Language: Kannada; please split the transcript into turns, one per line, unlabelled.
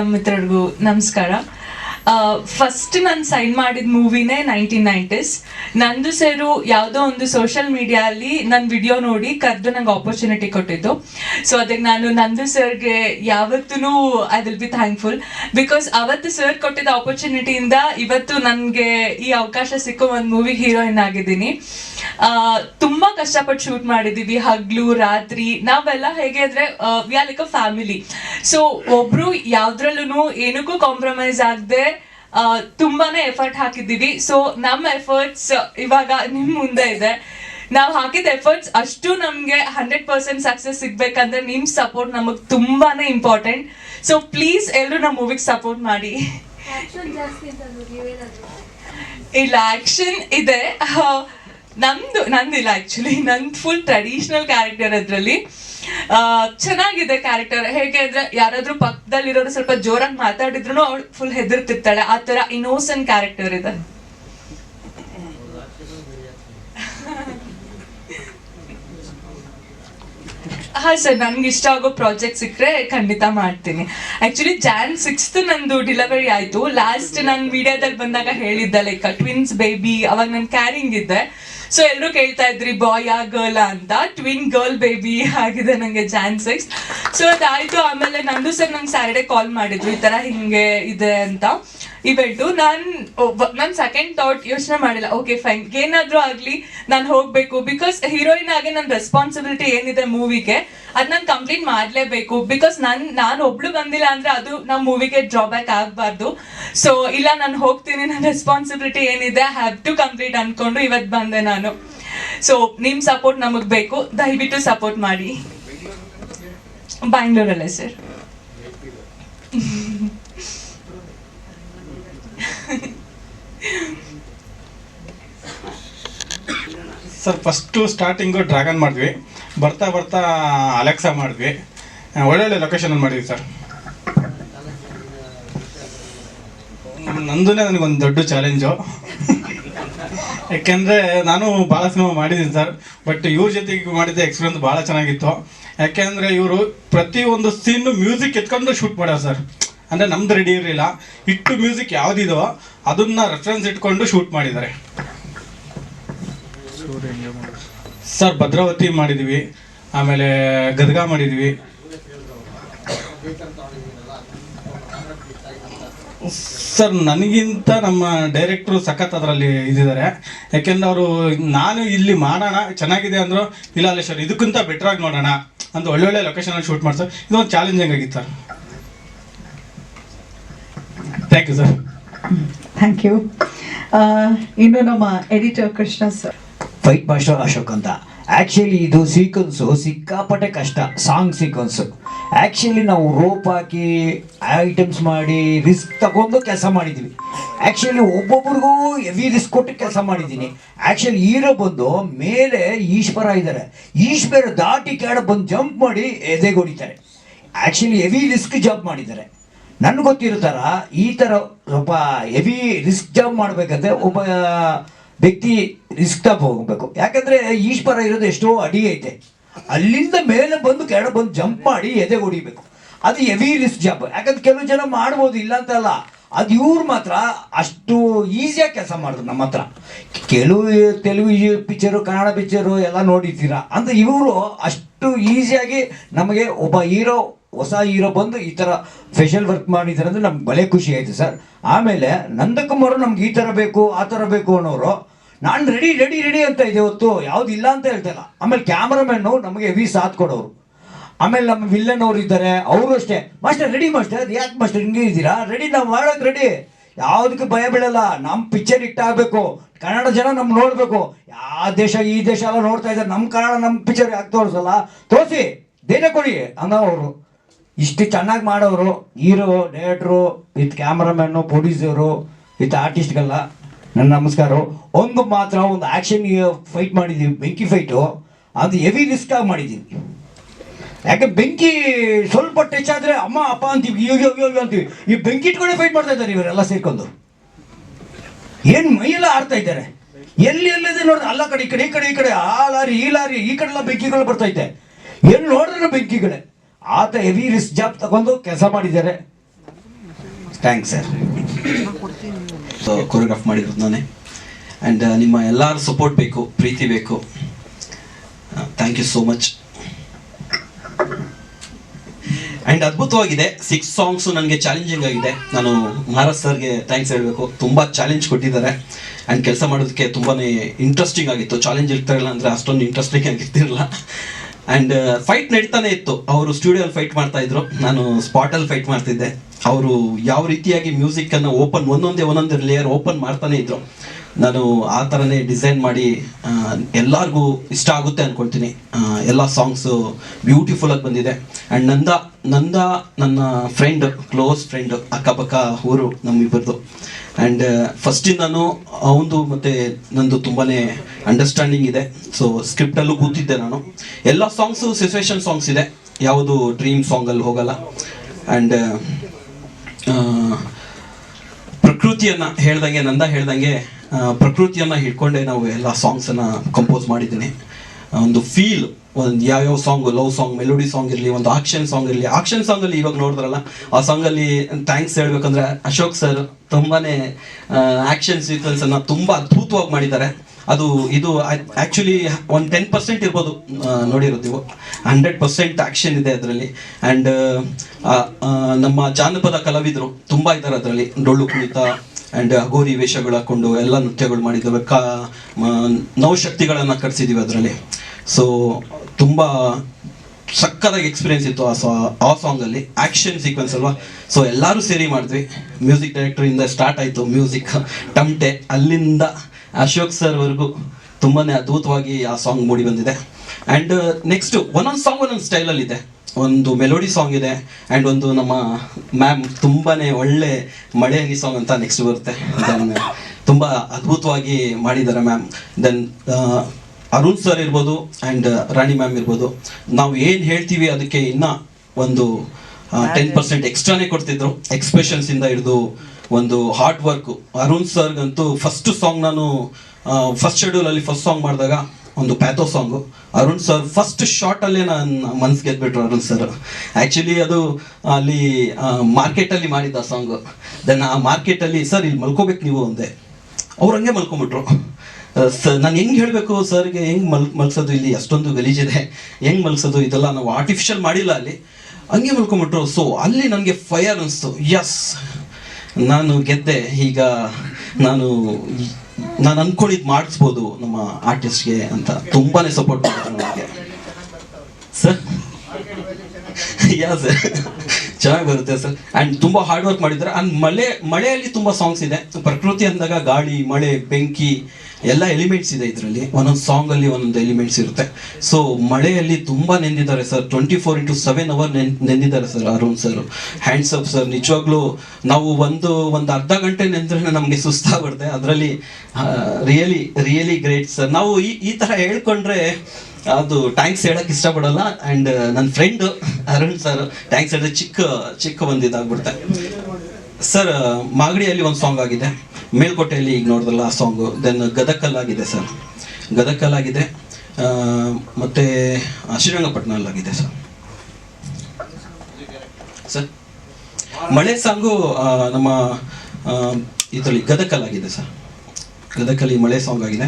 ಮಿತ್ರರಿಗೂ ನಮಸ್ಕಾರ. ಫಸ್ಟ್ ನಾನು ಸೈನ್ ಮಾಡಿದ ಮೂವಿನೇ ನೈನ್ಟೀನ್ ನೈಂಟೀಸ್ ನಂದು ಸೇರು ಯಾವುದೋ ಒಂದು ಸೋಷಿಯಲ್ ಮೀಡಿಯಲ್ಲಿ ನನ್ನ ವಿಡಿಯೋ ನೋಡಿ ಕರೆದು ನಂಗೆ ಆಪರ್ಚುನಿಟಿ ಕೊಟ್ಟಿದ್ದು. ಸೊ ಅದಕ್ಕೆ ನಾನು ನಂದು ಸರ್ಗೆ ಯಾವತ್ತೂ I will be thankful because ಅವತ್ತು ಸರ್ ಕೊಟ್ಟಿದ್ದ ಆಪರ್ಚುನಿಟಿಯಿಂದ ಇವತ್ತು ನನಗೆ ಈ ಅವಕಾಶ ಸಿಕ್ಕೋ ಒಂದು ಮೂವಿ ಹೀರೋಯಿನ್ ಆಗಿದ್ದೀನಿ. ತುಂಬ ತುಂಬಾ ಕಷ್ಟಪಟ್ಟು ಶೂಟ್ ಮಾಡಿದ್ದೀವಿ ಹಗ್ಲು, ರಾತ್ರಿ, ನಾವೆಲ್ಲ ಹೇಗೆ ಅಂದರೆ we are like a family so ಒಬ್ರು ಯಾವುದ್ರಲ್ಲೂ ಏನಕ್ಕೂ ಕಾಂಪ್ರಮೈಸ್ ಆಗದೆ ತುಂಬಾನೇ ಎಫರ್ಟ್ ಹಾಕಿದ್ದೀವಿ. ಸೊ ನಮ್ಮ ಎಫರ್ಟ್ಸ್ ಇವಾಗ ನಿಮ್ಮ ಮುಂದೆ ಇದೆ. ನಾವು ಹಾಕಿದ ಎಫರ್ಟ್ಸ್ ಅಷ್ಟು ನಮ್ಗೆ ಹಂಡ್ರೆಡ್ ಪರ್ಸೆಂಟ್ ಸಕ್ಸಸ್ ಸಿಗ್ಬೇಕಂದ್ರೆ ನಿಮ್ ಸಪೋರ್ಟ್ ನಮಗೆ ತುಂಬಾನೇ ಇಂಪಾರ್ಟೆಂಟ್ ಸೊ ಪ್ಲೀಸ್ ಎಲ್ಲರೂ ನಮ್ಮ ಮೂವಿಗೆ ಸಪೋರ್ಟ್ ಮಾಡಿ. ಇಲ್ಲ ಆಕ್ಷನ್ ಇದೆ. ನಂದು ನಮ್ದು ನಂದಿಲ್ಲ ಆಕ್ಚುಲಿ ನಂದು ಫುಲ್ ಟ್ರೆಡಿಷನಲ್ ಕ್ಯಾರೆಕ್ಟರ್ ಅದ್ರಲ್ಲಿ. ಚೆನ್ನಾಗಿದೆ ಕ್ಯಾರೆಕ್ಟರ್ ಹೇಗೆ ಅಂದ್ರೆ ಯಾರಾದ್ರೂ ಪಕ್ಕದಲ್ಲಿರೋರು ಸ್ವಲ್ಪ ಜೋರಾಗಿ ಮಾತಾಡಿದ್ರು ಅವಳು ಫುಲ್ ಹೆದರ್ತಿರ್ತಾಳೆ. ಆ ತರ ಇನ್ನೋಸೆಂಟ್ ಕ್ಯಾರೆಕ್ಟರ್ ಇದೆ. ಹಾ, ಸರ್, ನನ್ಗೆ ಇಷ್ಟ ಆಗೋ ಪ್ರಾಜೆಕ್ಟ್ ಸಿಕ್ಕರೆ ಖಂಡಿತ ಮಾಡ್ತೀನಿ. ಆಕ್ಚುಲಿ ಜಾನ್ ಸಿಕ್ಸ್ತ್ ನಂದು ಡಿಲಿವರಿ ಆಯ್ತು. ಲಾಸ್ಟ್ ನಾನು ಮೀಡಿಯಾದಲ್ಲಿ ಬಂದಾಗ ಹೇಳಿದ್ದೆ ಲೈಕ್ ಟ್ವಿನ್ಸ್ ಬೇಬಿ ಅವಾಗ ನಾನು ಕ್ಯಾರಿಂಗ್ ಇದ್ದೆ. ಸೊ ಎಲ್ಲರೂ ಕೇಳ್ತಾ ಇದ್ರಿ ಬಾಯ್ ಆ ಗರ್ಲ್ ಅಂತ? ಟ್ವಿನ್ ಗರ್ಲ್ ಬೇಬಿ ಆಗಿದೆ ನಂಗೆ ಚಾನ್ಸಸ್ ಸೊ ಅದಾಯ್ತು, ಆಮೇಲೆ ನಂದು ಸರ್ ನಂಗೆ ಸ್ಯಾಟರ್ಡೆ ಕಾಲ್ ಮಾಡಿದ್ರು. ಈ ತರ ಹಿಂಗೆ ಇದೆ ಅಂತ. ಇವೆಂಟು ನಾನು ನಾನು ಸೆಕೆಂಡ್ ಥಾಟ್ ಯೋಚನೆ ಮಾಡಿಲ್ಲ. ಓಕೆ ಫೈನ್ ಏನಾದ್ರೂ ಆಗ್ಲಿ ನಾನು ಹೋಗ್ಬೇಕು. ಬಿಕಾಸ್ ಹೀರೋಯಿನ್ ಆಗಿ ನನ್ನ ರೆಸ್ಪಾನ್ಸಿಬಿಲಿಟಿ ಏನಿದೆ ಮೂವಿಗೆ ಅದ್ ನಾನು ಕಂಪ್ಲೀಟ್ ಮಾಡ್ಲೇಬೇಕು. ಬಿಕಾಸ್ ನನ್ ನಾನು ಒಬ್ಳು ಬಂದಿಲ್ಲ ಅಂದ್ರೆ ಅದು ನಮ್ಮ ಮೂವಿಗೆ ಡ್ರಾಬ್ಯಾಕ್ ಆಗಬಾರ್ದು. ಸೊ ಇಲ್ಲ ನಾನು ಹೋಗ್ತೀನಿ. ನನ್ನ ರೆಸ್ಪಾನ್ಸಿಬಿಲಿಟಿ ಏನಿದೆ ಹ್ಯಾವ್ ಟು ಕಂಪ್ಲೀಟ್ ಅನ್ಕೊಂಡು ಇವತ್ತು ಬಂದೆ ನಾನು. ಸೊ ನಿಮ್ ಸಪೋರ್ಟ್ ನಮಗೆ ಬೇಕು. ದಯವಿಟ್ಟು ಸಪೋರ್ಟ್ ಮಾಡಿ. ಬ್ಯಾಂಗ್ಳೂರಲ್ಲೇ sir
sir first starting dragon ಮಾಡಿದ್ವಿ. ಬರ್ತಾ ಬರ್ತಾ ಅಲೆಕ್ಸಾ ಮಾಡಿದ್ವಿ. ಒಳ್ಳೊಳ್ಳೆ ಲೊಕೇಶನಲ್ಲಿ ಮಾಡಿದ್ವಿ ಸರ್. ನಂದು ನನಗೊಂದು ದೊಡ್ಡ ಚಾಲೆಂಜು ಯಾಕೆಂದರೆ ನಾನು ಭಾಳ ಸಿನಿಮಾ ಮಾಡಿದ್ದೀನಿ ಸರ್. ಬಟ್ ಇವ್ರ ಜೊತೆಗೆ ಮಾಡಿದ ಎಕ್ಸ್ಪೀರಿಯನ್ಸ್ ಭಾಳ ಚೆನ್ನಾಗಿತ್ತು. ಯಾಕೆಂದರೆ ಇವರು ಪ್ರತಿಯೊಂದು ಸೀನು ಮ್ಯೂಸಿಕ್ ಎತ್ಕೊಂಡು ಶೂಟ್ ಮಾಡ್ಯಾರ ಸರ್. ಅಂದರೆ ನಮ್ದು ರೆಡಿ ಇರಲಿಲ್ಲ. ಇಟ್ಟು ಮ್ಯೂಸಿಕ್ ಯಾವುದಿದೋ ಅದನ್ನ ರೆಫರೆನ್ಸ್ ಇಟ್ಕೊಂಡು ಶೂಟ್ ಮಾಡಿದ್ದಾರೆ. ಸರ್ ಭದ್ರಾವತಿ ಮಾಡಿದ್ವಿ ಆಮೇಲೆ ಗದಗ ಮಾಡಿದ್ವಿ. ಸರ್ ನನಗಿಂತ ನಮ್ಮ ಡೈರೆಕ್ಟ್ರು ಸಖತ್ ಅದರಲ್ಲಿ ಇದ್ದಿದ್ದಾರೆ ಯಾಕೆಂದ್ರೆ ಅವರು ನಾನು ಇಲ್ಲಿ ಮಾಡೋಣ ಚೆನ್ನಾಗಿದೆ ಅಂದರು ಇಲ್ಲ ಅಲ್ಲ ಸರ್ ಇದಕ್ಕಿಂತ ಬೆಟ್ರಾಗಿ ನೋಡೋಣ ಅಂತ ಒಳ್ಳೊಳ್ಳೆ ಲೊಕೇಶನಲ್ಲಿ ಶೂಟ್ ಮಾಡ್ಸರ್ ಇದೊಂದು ಚಾಲೆಂಜಿಂಗ್ ಆಗಿತ್ತು sir. Thank you sir
thank you ಇನ್ನು ನಮ್ಮ editor Krishna sir
fight master Ashok ಅಂತ. ಆ್ಯಕ್ಚುಲಿ ಇದು ಸೀಕ್ವೆನ್ಸು ಸಿಕ್ಕಾಪಟ್ಟೆ ಕಷ್ಟ, ಸಾಂಗ್ ಸೀಕ್ವೆನ್ಸು ಆ್ಯಕ್ಚುಲಿ ನಾವು ರೋಪ್ ಹಾಕಿ ಐಟಮ್ಸ್ ಮಾಡಿ ರಿಸ್ಕ್ ತಗೊಂಡು ಕೆಲಸ ಮಾಡಿದ್ದೀವಿ ಆ್ಯಕ್ಚುಲಿ ಒಬ್ಬೊಬ್ರಿಗೂ ಹೆವಿ ರಿಸ್ಕ್ ಕೊಟ್ಟು ಕೆಲಸ ಮಾಡಿದ್ದೀನಿ ಆ್ಯಕ್ಚುಲಿ ಹೀರೋ ಬಂದು ಮೇಲೆ ಈಶ್ವರ ಇದ್ದಾರೆ ಈಶ್ವರ ದಾಟಿ ಕ್ಯಾಡ ಬಂದು ಜಂಪ್ ಮಾಡಿ ಎದೆಗೊಡಿತಾರೆ ಆ್ಯಕ್ಚುಲಿ ಹೆವಿ ರಿಸ್ಕ್ ಜಂಪ್ ಮಾಡಿದ್ದಾರೆ. ನನ್ಗೆ ಗೊತ್ತಿರೋ ಥರ ಈ ಥರ ಒಬ್ಬ ಹೆವಿ ರಿಸ್ಕ್ ಜಾಬ್ ಮಾಡಬೇಕಂದ್ರೆ ಒಬ್ಬ ವ್ಯಕ್ತಿ ರಿಸ್ಕ್ ತಪ್ಪ ಹೋಗ್ಬೇಕು. ಯಾಕಂದ್ರೆ ಈಶ್ವರ ಇರೋದು ಎಷ್ಟೋ ಅಡಿ ಐತೆ. ಅಲ್ಲಿಂದ ಮೇಲೆ ಬಂದು ಕೆಳ ಬಂದು ಜಂಪ್ ಮಾಡಿ ಎದೆ ಹೊಡಿಬೇಕು. ಅದು ಹೆವಿ ರಿಸ್ಕ್ ಜಾಬ್ ಯಾಕಂದ್ರೆ ಕೆಲವು ಜನ ಮಾಡ್ಬೋದು ಇಲ್ಲ ಅಂತ ಅಲ್ಲ ಅದು ಇವ್ರು ಮಾತ್ರ ಅಷ್ಟು ಈಸಿಯಾಗಿ ಕೆಲಸ ಮಾಡಿದ್ರು ನಮ್ಮ ಹತ್ರ. ಕೆಲವು ತೆಲುಗು ಪಿಕ್ಚರು ಕನ್ನಡ ಪಿಕ್ಚರು ಎಲ್ಲ ನೋಡಿದ್ದೀರಾ? ಅಂತ ಇವರು ಅಷ್ಟು ಈಸಿಯಾಗಿ ನಮಗೆ ಒಬ್ಬ ಹೀರೋ ಹೊಸ ಹೀರೋ ಬಂದು ಈ ಥರ ಫೆಷಲ್ ವರ್ಕ್ ಮಾಡಿದ್ದಾರೆ ಅಂದರೆ ನಮ್ಗೆ ಭಲೆ ಖುಷಿ ಆಯಿತು ಸರ್. ಆಮೇಲೆ ನಂದಕುಮಾರು ನಮ್ಗೆ ಈ ಥರ ಬೇಕು, ಆ ಥರ ಬೇಕು ಅನ್ನೋರು ನಾನು ರೆಡಿ ರೆಡಿ ರೆಡಿ ಅಂತ ಇದೆ ಹೊತ್ತು, ಯಾವ್ದು ಇಲ್ಲ ಅಂತ ಹೇಳ್ತಾ ಇಲ್ಲ. ಆಮೇಲೆ ಕ್ಯಾಮ್ರಾಮನ್ನು ನಮಗೆ ಹೆವಿ ಸಾತ್ ಕೊಡೋರು. ಆಮೇಲೆ ನಮ್ಮ ವಿಲ್ಲನ್ ಅವ್ರು ಇದ್ದಾರೆ, ಅವರು ಅಷ್ಟೇ. ಮಾಸ್ಟರ್ ರೆಡಿ ಮಾಸ್ಟರ್ ಯಾಕೆ ಮಾಸ್ಟರ್ ಹಿಂಗೆ ಇದ್ದೀರಾ? ರೆಡಿ ನಾವು ಮಾಡೋಕೆ ರೆಡಿ ಯಾವುದಕ್ಕೆ ಭಯ ಬೀಳಲ್ಲ. ನಮ್ಮ ಪಿಕ್ಚರ್ ಇಟ್ಟಾಗಬೇಕು ಕನ್ನಡ ಜನ ನಮ್ಮ ನೋಡಬೇಕು. ಯಾವ ದೇಶ, ಈ ದೇಶ ಎಲ್ಲ ನೋಡ್ತಾ ಇದ್ದಾರೆ. ನಮ್ಮ ಕನ್ನಡ ನಮ್ಮ ಪಿಕ್ಚರ್ ಯಾಕೆ ತೋರಿಸಲ್ಲ? ತೋರಿಸಿ, ಧೈರ್ಯ ಕೊಡಿ ಅನ್ನೋರು ಇಷ್ಟು ಚೆನ್ನಾಗಿ ಮಾಡೋರು, hero director with cameraman producer with ಆರ್ಟಿಸ್ಟ್ಗೆಲ್ಲ ನನ್ನ ನಮಸ್ಕಾರ. ಒಂದು ಮಾತ್ರ ಒಂದು ಆ್ಯಕ್ಷನ್ ಫೈಟ್ ಮಾಡಿದ್ದೀವಿ ಬೆಂಕಿ ಫೈಟು ಅದು ಹೆವಿ ರಿಸ್ಕ್ ಆಗಿ ಮಾಡಿದ್ದೀವಿ ಯಾಕೆ ಬೆಂಕಿ ಸ್ವಲ್ಪ ಟಚ್ ಆದರೆ ಅಮ್ಮ, ಅಪ್ಪ ಅಂತೀವಿ ಯೋಗಿ ಯೋಗಿ ಯೋಗಿ ಅಂತೀವಿ. ಈ ಬೆಂಕಿ ಇಟ್ಕೊಂಡೆ ಫೈಟ್ ಮಾಡ್ತಾ ಇದ್ದಾರೆ ಇವರೆಲ್ಲ ಸೇರ್ಕೊಂಡು. ಏನು ಮೈಯೆಲ್ಲ ಆಡ್ತಾ ಇದ್ದಾರೆ? ಎಲ್ಲಿ, ಎಲ್ಲಿದೆ ನೋಡಿದ್ರೆ ಅಲ್ಲ ಕಡೆ, ಈ ಕಡೆ ಈ ಕಡೆ ಈ ಕಡೆ, ಆ ಲಾರಿ, ಈ ಲಾರಿ, ಈ ಕಡೆ ಎಲ್ಲ ಬೆಂಕಿಗಳು ಬರ್ತೈತೆ ಎಲ್ಲಿ ನೋಡಿದ್ರೆ ಬೆಂಕಿಗಳೇ. ಆತ ಹೆವಿ ರಿಸ್ಕ್ ಜಾಬ್ ತಗೊಂಡು ಕೆಲಸ ಮಾಡಿದ್ದಾರೆ. ಥ್ಯಾಂಕ್ಸ್ ಸರ್
ಕೊರಿಯೋಗ್ರಾಫ್ ಮಾಡಿರೋದು ನಾನೇ. ಆ್ಯಂಡ್ ನಿಮ್ಮ ಎಲ್ಲರ ಸಪೋರ್ಟ್ ಬೇಕು, ಪ್ರೀತಿ ಬೇಕು. Thank you so much and ಅದ್ಭುತವಾಗಿದೆ. ಸಿಕ್ಸ್ ಸಾಂಗ್ಸು ನನಗೆ ಚಾಲೆಂಜಿಂಗ್ ಆಗಿದೆ. ನಾನು ಮಹಾರಾಜ್ ಸರ್ಗೆ ಥ್ಯಾಂಕ್ಸ್ ಹೇಳಬೇಕು. ತುಂಬ ಚಾಲೆಂಜ್ ಕೊಟ್ಟಿದ್ದಾರೆ. ಆ್ಯಂಡ್ ಕೆಲಸ ಮಾಡೋದಕ್ಕೆ ತುಂಬಾ ಇಂಟ್ರೆಸ್ಟಿಂಗ್ ಆಗಿತ್ತು. ಚಾಲೆಂಜ್ ಇರ್ತಾರಲ್ಲ ಅಂದರೆ ಅಷ್ಟೊಂದು ಇಂಟ್ರೆಸ್ಟಿಂಗ್ ಆಗಿರ್ತಿರಲಿಲ್ಲ. ಆ್ಯಂಡ್ ಫೈಟ್ ನಡೀತಾನೆ ಇತ್ತು. ಅವರು ಸ್ಟುಡಿಯೋಲ್ಲಿ ಫೈಟ್ ಮಾಡ್ತಾ ಇದ್ರು. ನಾನು ಸ್ಪಾಟಲ್ಲಿ ಫೈಟ್ ಮಾಡ್ತಿದ್ದೆ. ಅವರು ಯಾವ ರೀತಿಯಾಗಿ ಮ್ಯೂಸಿಕ್ಕನ್ನು ಓಪನ್ ಒಂದೊಂದೇ ಒಂದೊಂದೇ ಲೇಯರ್ ಓಪನ್ ಮಾಡ್ತಾನೆ ಇದ್ರು. ನಾನು ಆ ಥರನೇ ಡಿಸೈನ್ ಮಾಡಿ ಎಲ್ಲರಿಗೂ ಇಷ್ಟ ಆಗುತ್ತೆ ಅಂದ್ಕೊಳ್ತೀನಿ ಎಲ್ಲ ಸಾಂಗ್ಸು ಬ್ಯೂಟಿಫುಲ್ಲಾಗಿ ಬಂದಿದೆ. ಆ್ಯಂಡ್ ನಂದ ನಂದ ನನ್ನ ಫ್ರೆಂಡ್ ಕ್ಲೋಸ್ ಫ್ರೆಂಡ್ ಅಕ್ಕಪಕ್ಕ ಊರು ನಮ್ಮಿಬ್ಬರದು. ಆ್ಯಂಡ್ ನಾನು ಅವನದು ಮತ್ತು ನಂದು ತುಂಬಾ ಅಂಡರ್ಸ್ಟ್ಯಾಂಡಿಂಗ್ ಇದೆ. ಸೊ ಸ್ಕ್ರಿಪ್ಟಲ್ಲೂ ಕೂತಿದ್ದೆ ನಾನು. ಎಲ್ಲ ಸಾಂಗ್ಸು ಸಿಚುವೇಶನ್ ಸಾಂಗ್ಸ್ ಇದೆ. ಯಾವುದು ಡ್ರೀಮ್ ಸಾಂಗಲ್ಲಿ ಹೋಗಲ್ಲ. ಆ್ಯಂಡ್ ಪ್ರಕೃತಿಯನ್ನು ಹೇಳ್ದಂಗೆ, ನಂದ ಹೇಳ್ದಂಗೆ ಪ್ರಕೃತಿಯನ್ನ ಹಿಡ್ಕೊಂಡೆ ನಾವು ಎಲ್ಲ ಸಾಂಗ್ಸನ್ನು ಕಂಪೋಸ್ ಮಾಡಿದ್ದೀನಿ. ಒಂದು ಫೀಲ್ ಒಂದು ಯಾವ್ಯಾವ song love song melody song ಇರಲಿ, ಒಂದು ಆಕ್ಷನ್ ಸಾಂಗ್ ಇರಲಿ ಆಕ್ಷನ್ ಸಾಂಗ್ ಅಲ್ಲಿ ಇವಾಗ ನೋಡಿದ್ರಲ್ಲ, ಆ ಸಾಂಗ್ ಅಲ್ಲಿ ಥ್ಯಾಂಕ್ಸ್ ಹೇಳ್ಬೇಕಂದ್ರೆ ಅಶೋಕ್ ಸರ್ ತುಂಬಾನೇ ಆಕ್ಷನ್ ಸೀಕ್ವೆನ್ಸ್ ಅನ್ನ ತುಂಬಾ ಅದ್ಭುತವಾಗಿ ಮಾಡಿದ್ದಾರೆ. ಅದು, ಇದು ಆಕ್ಚುಲಿ ಒಂದು ಟೆನ್ ಪರ್ಸೆಂಟ್ ಇರ್ಬೋದು ನೋಡಿರೋದು ನೀವು. ಹಂಡ್ರೆಡ್ ಪರ್ಸೆಂಟ್ ಆಕ್ಷನ್ ಇದೆ ಅದರಲ್ಲಿ. ಆ್ಯಂಡ್ ನಮ್ಮ ಜಾನಪದ ಕಲಾವಿದರು ತುಂಬ ಇದ್ದಾರೆ ಅದರಲ್ಲಿ. ಡೊಳ್ಳು ಕುಣಿತ ಆ್ಯಂಡ್ ಅಗೋರಿ ವೇಷಗಳು ಹಾಕ್ಕೊಂಡು ಎಲ್ಲ ನೃತ್ಯಗಳು ಮಾಡಿದ್ದಾವೆ ಕಾ ನವಶಕ್ತಿಗಳನ್ನು ಕಟ್ಸಿದ್ದೀವಿ ಅದರಲ್ಲಿ. ಸೊ ತುಂಬ ಸಕ್ಕದಾಗಿ ಎಕ್ಸ್ಪೀರಿಯನ್ಸ್ ಇತ್ತು ಆ ಸಾ ಆ ಸಾಂಗಲ್ಲಿ ಆ್ಯಕ್ಷನ್ ಸೀಕ್ವೆನ್ಸ್ ಅಲ್ವಾ? ಸೊ ಎಲ್ಲರೂ ಸೇರಿ ಮಾಡಿದ್ವಿ. ಮ್ಯೂಸಿಕ್ ಡೈರೆಕ್ಟ್ರಿಂದ ಸ್ಟಾರ್ಟ್ ಆಯಿತು ಮ್ಯೂಸಿಕ್ ಟಮ್ಟೆ, ಅಲ್ಲಿಂದ ಅಶೋಕ್ ಸರ್ವರೆಗೂ ತುಂಬಾ ಅದ್ಭುತವಾಗಿ ಆ ಸಾಂಗ್ ಮೂಡಿ ಬಂದಿದೆ. ಆ್ಯಂಡ್ ನೆಕ್ಸ್ಟ್ ಒಂದೊಂದು ಸಾಂಗ್ ಒಂದೊಂದು ಸ್ಟೈಲಲ್ಲಿದೆ ಒಂದು ಮೆಲೋಡಿ ಸಾಂಗ್ ಇದೆ ಆ್ಯಂಡ್ ಒಂದು ನಮ್ಮ ಮ್ಯಾಮ್ ತುಂಬಾ ಒಳ್ಳೆ ಮಳೆ ಸಾಂಗ್ ಅಂತ ನೆಕ್ಸ್ಟ್ ಬರುತ್ತೆ. ತುಂಬ ಅದ್ಭುತವಾಗಿ ಮಾಡಿದ್ದಾರೆ ಮ್ಯಾಮ್ ದೆನ್ ಅರುಣ್ ಸರ್ ಇರ್ಬೋದು ಆ್ಯಂಡ್ ರಾಣಿ ಮ್ಯಾಮ್ ಇರ್ಬೋದು. ನಾವು ಏನು ಹೇಳ್ತೀವಿ ಅದಕ್ಕೆ ಇನ್ನ ಒಂದು ಟೆನ್ ಪರ್ಸೆಂಟ್ ಎಕ್ಸ್ಟ್ರಾನೇ ಕೊಡ್ತಿದ್ರು. ಎಕ್ಸ್ಪ್ರೆಷನ್ಸಿಂದ ಹಿಡಿದು ಒಂದು ಹಾರ್ಡ್ ವರ್ಕ್ ಅರುಣ್ ಸರ್ಗಂತೂ ಫಸ್ಟ್ ಸಾಂಗ್ ನಾನು ಫಸ್ಟ್ ಶೆಡ್ಯೂಲ್ ಅಲ್ಲಿ ಫಸ್ಟ್ ಸಾಂಗ್ ಮಾಡಿದಾಗ ಒಂದು pathos song Arun sir first ಶಾರ್ಟಲ್ಲೇ ನಾನು ಮನ್ಸು ಗೆದ್ಬಿಟ್ರು ಅರುಣ್ ಸರ್ ಆ್ಯಕ್ಚುಲಿ ಅದು ಅಲ್ಲಿ ಮಾರ್ಕೆಟಲ್ಲಿ ಮಾಡಿದ್ದ ಸಾಂಗ್ ದೆನ್ ಆ ಮಾರ್ಕೆಟಲ್ಲಿ ಸರ್ ಇಲ್ಲಿ ಮಲ್ಕೋಬೇಕು ನೀವು ಅಂದೆ. ಅವ್ರು ಹಂಗೆ ಮಲ್ಕೊಂಬಿಟ್ರು. ನಾನು ಹೆಂಗ್ ಹೇಳಬೇಕು ಸರ್ಗೆ? ಹೆಂಗ್ ಮಲ್, ಮಲ್ಸೋದು ಇಲ್ಲಿ? ಅಷ್ಟೊಂದು ಗಲೀಜಿದೆ. ಹೆಂಗ್ ಮಲ್ಸೋದು? ಇದೆಲ್ಲ ನಾವು ಆರ್ಟಿಫಿಷಿಯಲ್ ಮಾಡಿಲ್ಲ ಅಲ್ಲಿ. ಹಂಗೆ ಮಲ್ಕೊಂಬಿಟ್ರು. ಸೊ ಅಲ್ಲಿ ನನಗೆ ಫೈರ್ ಅನಿಸ್ತು. ಎಸ್ ನಾನು ಗೆದ್ದೆ. ಈಗ ನಾನು ನಾನು ಅಂದ್ಕೊಂಡಿದ್ದು ಮಾಡಿಸ್ಬೋದು ನಮ್ಮ ಆರ್ಟಿಸ್ಟ್ಗೆ ಅಂತ. ತುಂಬಾ ಸಪೋರ್ಟ್ ಮಾಡಿದ್ರು ನನಗೆ. ಸರ್ ಯಾ ಸರ್ ಚೆನ್ನಾಗಿ ಬರುತ್ತೆ ಸರ್ ಆ್ಯಂಡ್ ತುಂಬ ಹಾರ್ಡ್ ವರ್ಕ್ ಮಾಡಿದ್ದಾರೆ. ಆ್ಯಂಡ್ ಮಳೆ, ಮಳೆಯಲ್ಲಿ ತುಂಬ ಸಾಂಗ್ಸ್ ಇದೆ. ಪ್ರಕೃತಿ ಅಂದಾಗ ಗಾಳಿ, ಮಳೆ, ಬೆಂಕಿ, ಎಲ್ಲ ಎಲಿಮೆಂಟ್ಸ್ ಇದೆ ಇದರಲ್ಲಿ. ಒಂದೊಂದು ಸಾಂಗಲ್ಲಿ ಒಂದೊಂದು ಎಲಿಮೆಂಟ್ಸ್ ಇರುತ್ತೆ. ಸೊ ಮಳೆಯಲ್ಲಿ ತುಂಬ ನೆಂದಿದ್ದಾರೆ sir twenty four into seven hour ನೆನ್, ನೆಂದಿದ್ದಾರೆ sir Arun sir hands up sir ನಿಜವಾಗ್ಲೂ ನಾವು ಒಂದು ಒಂದು ಅರ್ಧ ಗಂಟೆ ನೆಂದ್ರೆ ನಮಗೆ ಸುಸ್ತಾಗ್ಬಿಡುತ್ತೆ ಅದರಲ್ಲಿ ರಿಯಲಿ ರಿಯಲಿ ಗ್ರೇಟ್ ಸರ್ ನಾವು ಈ ಈ ಥರ ಹೇಳ್ಕೊಂಡ್ರೆ ಅದು ಟ್ಯಾಂಕ್ಸ್ ಹೇಳಕ್ ಇಷ್ಟಪಡಲ್ಲ. ಅಂಡ್ ನನ್ನ ಫ್ರೆಂಡ್ ಅರುಣ್ ಸರ್ ಟ್ಯಾಂಕ್ಸ್ ಹೇಳಿದ್ರೆ ಚಿಕ್ಕ ಚಿಕ್ಕ ಒಂದು ಇದಾಗ್ಬಿಡುತ್ತೆ. ಸರ್ ಮಾಗಡಿಯಲ್ಲಿ ಒಂದು ಸಾಂಗ್ ಆಗಿದೆ. ಮೇಲ್ಕೋಟೆಯಲ್ಲಿ ಈಗ ನೋಡಿದ್ರಲ್ಲ ಆ ಸಾಂಗು ದೆನ್ ಗದಕಲ್ಲಾಗಿದೆ ಸರ್ ಗದಕಲ್ಲಾಗಿದೆ. ಮತ್ತು ಶ್ರೀರಂಗಪಟ್ಟಣಲ್ಲಾಗಿದೆ ಸರ್ ಸರ್ ಮಳೆ ಸಾಂಗು ನಮ್ಮ ಇದರಲ್ಲಿ ಗದಕಲ್ಲಾಗಿದೆ ಸರ್ ಗದಕಲ್ಲಿ ಮಳೆ ಸಾಂಗ್ ಆಗಿದೆ.